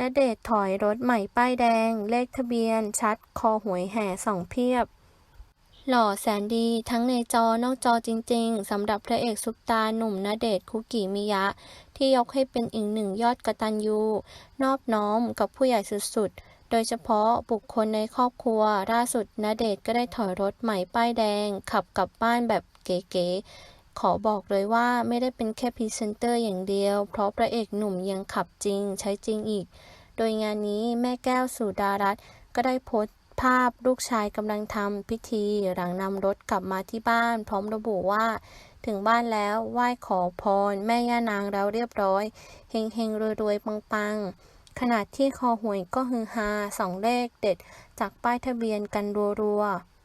ณเดชถอยรถใหม่ป้ายแดง เลขทะเบียน ชัด คอหวยแห่ส่องเพียบ หล่อแสนดีทั้งในจอนอกจอจริง ๆสำหรับพระเอกซุปตาหนุ่มณเดชคุกิมิยะ ที่ยกให้เป็นอีกหนึ่งยอดกตัญญูนอบน้อมกับผู้ใหญ่สุดๆ โดยเฉพาะบุคคลในครอบครัวล่าสุดณเดชก็ได้ถอยรถใหม่ป้ายแดง ขับกลับบ้านแบบเก๋ๆ ขอบอกเลยว่าไม่ได้เป็นแค่พรีเซนเตอร์อย่างเดียว เพราะพระเอกหนุ่มยังขับจริง ใช้จริงอีก โดยงานนี้แม่แก้วสุดารัตน์ก็ได้โพสต์ภาพลูกชายกำลังทำพิธีหลังนำรถกลับมาที่บ้าน พร้อมระบุว่า ถึงบ้านแล้วไหว้ขอพร แม่ย่านางแล้วเรียบร้อยเฮงเฮงรวยรวยๆปังๆขณะที่คอหวยก็ฮือฮาสองเลขเด็ด จากป้ายทะเบียนกันรัวๆ